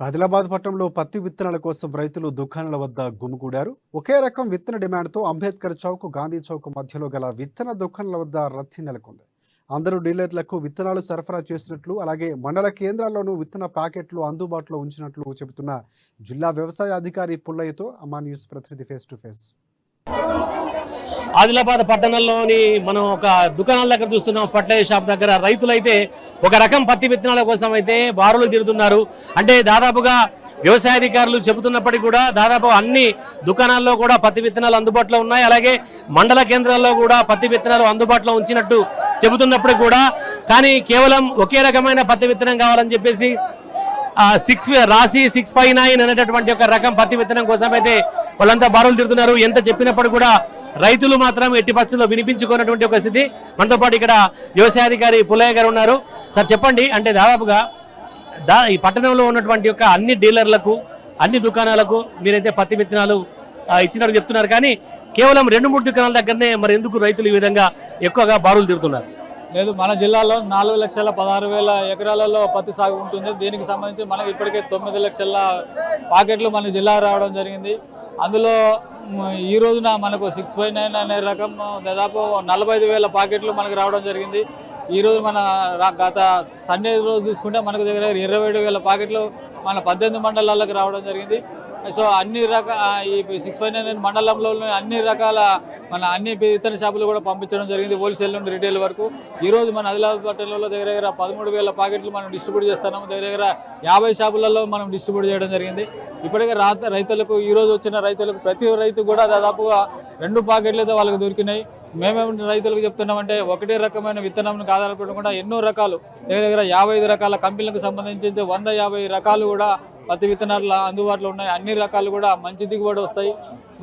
ఆదిలాబాద్ పట్టణంలో పత్తి విత్తనాల కోసం రైతులు దుకాణాల వద్ద గుమిగూడారు. ఒకే రకం విత్తన డిమాండ్తో అంబేద్కర్ చౌక్ గాంధీ చౌక్ మధ్యలో గల విత్తన దుకాణాల వద్ద రద్దీ నెలకొంది. అందరూ డీలర్లకు విత్తనాలు సరఫరా చేసినట్లు అలాగే మండల కేంద్రాల్లోనూ విత్తన ప్యాకెట్లు అందుబాటులో ఉంచినట్లు చెబుతున్న జిల్లా వ్యవసాయ అధికారి పుల్లయ్యతో అమ్మా న్యూస్ ప్రతినిధి ఫేస్ టు ఫేస్. ఆదిలాబాద్ పట్టణంలోని మనం ఒక దుకాణాల దగ్గర చూస్తున్నాం. ఫర్టిలైజర్ షాప్ దగ్గర రైతులైతే ఒక రకం పత్తి విత్తనాల కోసం అయితే బారులు తిరుగుతున్నారు. అంటే దాదాపుగా వ్యవసాయ అధికారులు చెబుతున్నప్పటికీ కూడా దాదాపు అన్ని దుకాణాల్లో కూడా పత్తి విత్తనాలు అందుబాటులో ఉన్నాయి. అలాగే మండల కేంద్రాల్లో కూడా పత్తి విత్తనాలు అందుబాటులో ఉంచినట్టు చెబుతున్నప్పటికీ కూడా కానీ కేవలం ఒకే రకమైన పత్తి విత్తనం కావాలని చెప్పేసి సిక్స్ రాసి సిక్స్ ఫైవ్ నైన్ అనేటటువంటి ఒక రకం పత్తి విత్తనం కోసం అయితే వాళ్ళంతా బారులు తిరుగుతున్నారు ఎంత చెప్పినప్పుడు కూడా రైతులు మాత్రం ఎట్టి పరిస్థితుల్లో వినిపించుకున్నటువంటి ఒక స్థితి. మనతో పాటు ఇక్కడ వ్యవసాయాధికారి పుల్లయ్య గారు ఉన్నారు. సార్ చెప్పండి. అంటే దాదాపుగా దా ఈ పట్టణంలో ఉన్నటువంటి యొక్క అన్ని డీలర్లకు అన్ని దుకాణాలకు మీరైతే పత్తి విత్తనాలు ఇచ్చినట్టు చెప్తున్నారు. కానీ కేవలం రెండు మూడు దుకాణాల దగ్గరనే మరి ఎందుకు రైతులు ఈ విధంగా ఎక్కువగా బారులు తిరుగుతున్నారు లేదు మన జిల్లాలో నాలుగు లక్షల పదహారు వేల ఎకరాలలో పత్తి సాగు ఉంటుంది. దీనికి సంబంధించి మనకి ఇప్పటికే తొమ్మిది లక్షల పాకెట్లు మన జిల్లా రావడం జరిగింది. అందులో ఈ రోజున మనకు సిక్స్ ఫైవ్ నైన్ అనే రకం దాదాపు నలభై ఐదు వేల పాకెట్లు మనకు రావడం జరిగింది. ఈరోజు మన గత సండే రోజు చూసుకుంటే మనకు దగ్గర ఇరవై ఏడు వేల పాకెట్లు మన పద్దెనిమిది మండలాలకు రావడం జరిగింది. సో అన్ని రకాల ఈ సిక్స్ ఫైవ్ నైన్ మండలంలో అన్ని రకాల మన అన్ని ఇతర షాపులు కూడా పంపించడం జరిగింది. హోల్సేల్ నుండి రిటైల్ వరకు. ఈ రోజు మన ఆదిలాబాద్ పట్టణంలో దగ్గర దగ్గర పదమూడు వేల ప్యాకెట్లు మనం డిస్ట్రిబ్యూట్ చేస్తున్నాము. దగ్గర దగ్గర యాభై షాపులలో మనం డిస్ట్రిబ్యూట్ చేయడం జరిగింది. ఇప్పటికే రా రైతులకు ఈరోజు వచ్చిన రైతులకు ప్రతి రైతు కూడా దాదాపుగా రెండు ప్యాకెట్లతో వాళ్ళకి దొరికినాయి. మేమేమి రైతులకు చెప్తున్నామంటే ఒకటే రకమైన విత్తనంను ఆధారపడకుండా ఎన్నో రకాలు. దగ్గర దగ్గర యాభై రకాల కంపెనీలకు సంబంధించి వంద యాభై రకాలు కూడా పత్తి విత్తనాలు అందుబాటులో ఉన్నాయి. అన్ని రకాలు కూడా మంచి దిగుబడి వస్తాయి.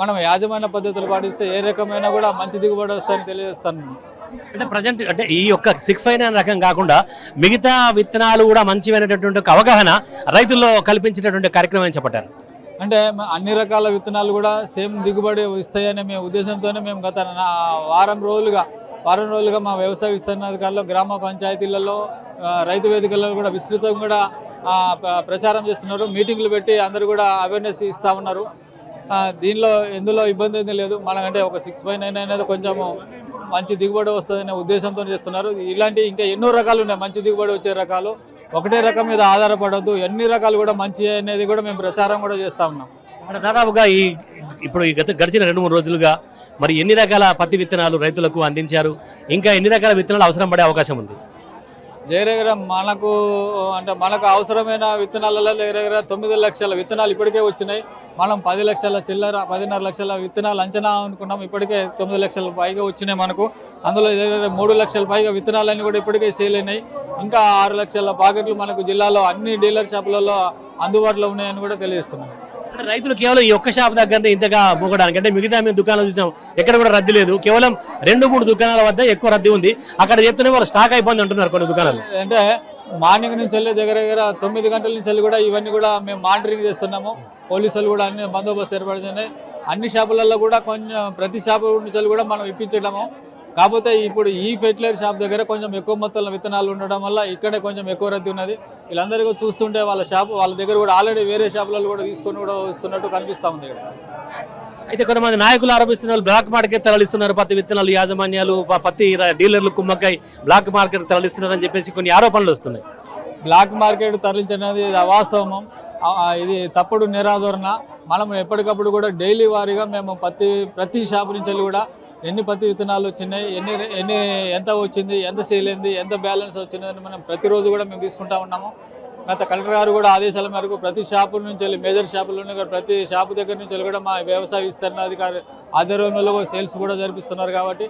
మనం యాజమాన్య పద్ధతులు పాటిస్తే ఏ రకమైన కూడా మంచి దిగుబడి వస్తాయని తెలియజేస్తాను. అంటే ప్రజెంట్ అంటే ఈ యొక్క సిక్స్ ఫైవ్ నైన్ రకం కాకుండా మిగతా విత్తనాలు కూడా మంచివైనటువంటి అవగాహన రైతుల్లో కల్పించేటటువంటి కార్యక్రమం అని చెప్పటారు అంటే అన్ని రకాల విత్తనాలు కూడా సేమ్ దిగుబడి ఇస్తాయనే మేము ఉద్దేశంతోనే మేము గత వారం రోజులుగా వారం రోజులుగా మా వ్యవసాయ విస్తరణాధికారులు గ్రామ పంచాయతీలలో రైతు వేదికలలో కూడా విస్తృతంగా కూడా ప్రచారం చేస్తున్నారు. మీటింగ్లు పెట్టి అందరూ కూడా అవేర్నెస్ ఇస్తూ ఉన్నారు. దీనిలో ఎందులో ఇబ్బంది ఏమీ లేదు. మనకంటే ఒక సిక్స్ బై నైన్ అనేది కొంచెము మంచి దిగుబడి వస్తుందనే ఉద్దేశంతో చేస్తున్నారు. ఇలాంటి ఇంకా ఎన్నో రకాలు ఉన్నాయి. మంచి దిగుబడి వచ్చే రకాలు. ఒకటే రకం మీద ఆధారపడద్దు. ఎన్ని రకాలు కూడా మంచి అనేది కూడా మేము ప్రచారం కూడా చేస్తూ ఉన్నాం. అంటే దాదాపుగా ఈ ఇప్పుడు ఈ గత గడిచిన రెండు మూడు రోజులుగా మరి ఎన్ని రకాల పత్తి విత్తనాలు రైతులకు అందించారు? ఇంకా ఎన్ని రకాల విత్తనాలు అవసరం పడే అవకాశం ఉంది? దగ్గర మనకు అంటే మనకు అవసరమైన విత్తనాలలో దగ్గర దగ్గర తొమ్మిది లక్షల విత్తనాలు ఇప్పటికే వచ్చినాయి. మనం పది లక్షల చిల్లర పదిన్నర లక్షల విత్తనాలు అంచనా అనుకున్నాం. ఇప్పటికే తొమ్మిది లక్షల పైగా వచ్చినాయి మనకు. అందులో దగ్గర మూడు లక్షల పైగా విత్తనాలన్నీ కూడా ఇప్పటికే సేల్ అయినాయి. ఇంకా ఆరు లక్షల పాకెట్లు మనకు జిల్లాలో అన్ని డీలర్ షాపులలో అందుబాటులో ఉన్నాయని కూడా తెలియజేస్తున్నాం. అంటే రైతులు కేవలం ఈ ఒక్క షాప్ దగ్గరనే ఇంతగా మూగడానికి. అంటే మిగతా మేము దుకాణాలు చూసాం ఎక్కడ కూడా రద్దీ లేదు. కేవలం రెండు మూడు దుకాణాల వద్ద ఎక్కువ రద్దీ ఉంది. అక్కడ చెప్తూనే వాళ్ళు స్టాక్ అయిపోయింది అంటున్నారు కొన్ని దుకాణాలు. అంటే మార్నింగ్ నుంచి వెళ్ళి దగ్గర దగ్గర తొమ్మిది గంటల నుంచి వెళ్ళి కూడా ఇవన్నీ కూడా మేము మానిటరింగ్ చేస్తున్నాము. పోలీసులు కూడా అన్ని బందోబస్తు ఏర్పడుతున్నాయి. అన్ని షాపులలో కూడా కొంచెం ప్రతి షాపు నుంచి కూడా మనం ఇప్పించడము. కాకపోతే ఇప్పుడు ఈ ఫెర్టిలైజర్ షాప్ దగ్గర కొంచెం ఎక్కువ మొత్తంలో విత్తనాలు ఉండడం వల్ల ఇక్కడే కొంచెం ఎక్కువ రద్దీ ఉన్నది. వీళ్ళందరికీ చూస్తుంటే వాళ్ళ షాప్ వాళ్ళ దగ్గర కూడా ఆల్రెడీ వేరే షాపులలో కూడా తీసుకొని కూడా వస్తున్నట్టు కనిపిస్తూ ఉంది ఇక్కడ. అయితే కొంతమంది నాయకులు ఆరోపిస్తున్నారు బ్లాక్ మార్కెట్ తరలిస్తున్నారు పత్తి విత్తనాలు యాజమాన్యాలు పత్తి డీలర్లు కుమ్మకాయ బ్లాక్ మార్కెట్ తరలిస్తున్నారు అని చెప్పేసి కొన్ని ఆరోపణలు వస్తున్నాయి. బ్లాక్ మార్కెట్ తరలించనేది ఆ, ఇది తప్పుడు నిరాదరణ. మనం ఎప్పటికప్పుడు కూడా డైలీ వారీగా మేము ప్రతి ప్రతి షాపు నుంచి కూడా ఎన్ని పత్తి విత్తనాలు వచ్చినాయి ఎన్ని ఎన్ని ఎంత వచ్చింది ఎంత సేల్ ఎంత బ్యాలెన్స్ వచ్చిందని మనం ప్రతిరోజు కూడా మేము తీసుకుంటా ఉన్నాము. గత కలెక్టర్ గారు కూడా ఆదేశాల మేరకు ప్రతి షాపు నుంచి వెళ్ళి మేజర్ షాపులోని ప్రతి షాపు దగ్గర నుంచి వెళ్ళి కూడా మా వ్యవసాయ విస్తరణాధికారి ఆధ్వర్యంలో సేల్స్ కూడా జరిపిస్తున్నారు కాబట్టి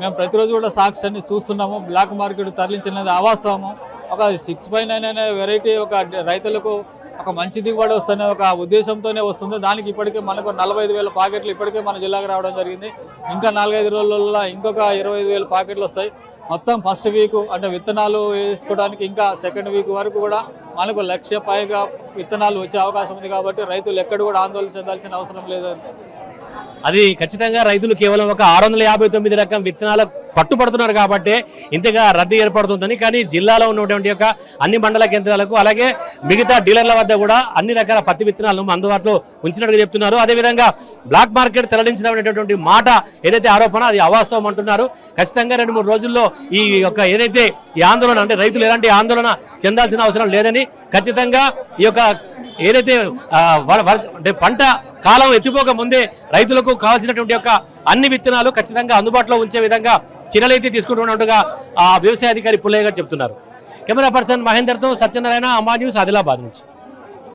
మేము ప్రతిరోజు కూడా సాక్షి అన్ని చూస్తున్నాము. బ్లాక్ మార్కెట్ తరలించినది అవాస్తవము. ఒక సిక్స్ బై నైన్ అనే వెరైటీ ఒక రైతులకు ఒక మంచి దిగుబడి వస్తున్న ఒక ఉద్దేశంతోనే వస్తుంది. దానికి ఇప్పటికే మనకు నలభై ఐదు వేల పాకెట్లు ఇప్పటికే మన జిల్లాకు రావడం జరిగింది. ఇంకా నాలుగైదు రోజులలో ఇంకొక ఇరవై ఐదు వేల పాకెట్లు వస్తాయి. మొత్తం ఫస్ట్ వీక్ అంటే విత్తనాలు వేసుకోవడానికి ఇంకా సెకండ్ వీక్ వరకు కూడా మనకు లక్ష పైగా విత్తనాలు వచ్చే అవకాశం ఉంది కాబట్టి రైతులు ఎక్కడ కూడా ఆందోళన చెందాల్సిన అవసరం లేదు. అది ఖచ్చితంగా రైతులు కేవలం ఒక ఆరు వందల యాభై తొమ్మిది రకం విత్తనాలు పట్టుబడుతున్నారు కాబట్టి ఇంతగా రద్దీ ఏర్పడుతుందని కానీ జిల్లాలో ఉన్నటువంటి యొక్క అన్ని మండల కేంద్రాలకు అలాగే మిగతా డీలర్ల వద్ద కూడా అన్ని రకాల పత్తి విత్తనాలను అందుబాటులో ఉంచినట్టుగా చెప్తున్నారు. అదేవిధంగా బ్లాక్ మార్కెట్ తరలించినటువంటి మాట ఏదైతే ఆరోపణ అది అవాస్తవం అంటున్నారు. ఖచ్చితంగా రెండు మూడు రోజుల్లో ఈ యొక్క ఏదైతే ఈ ఆందోళన అంటే రైతులు ఎలాంటి ఆందోళన చెందాల్సిన అవసరం లేదని ఖచ్చితంగా ఈ యొక్క ఏదైతే అంటే పంట కాలం ఎత్తిపోక ముందే రైతులకు కావాల్సినటువంటి యొక్క అన్ని విత్తనాలు ఖచ్చితంగా అందుబాటులో ఉంచే విధంగా చర్యలైతే తీసుకుంటున్నట్టుగా ఆ వ్యవసాయ అధికారి పుల్లయ్య గారు చెప్తున్నారు. కెమెరా పర్సన్ మహేందర్తో సత్యనారాయణ అమ్మా న్యూస్ ఆదిలాబాద్ నుంచి.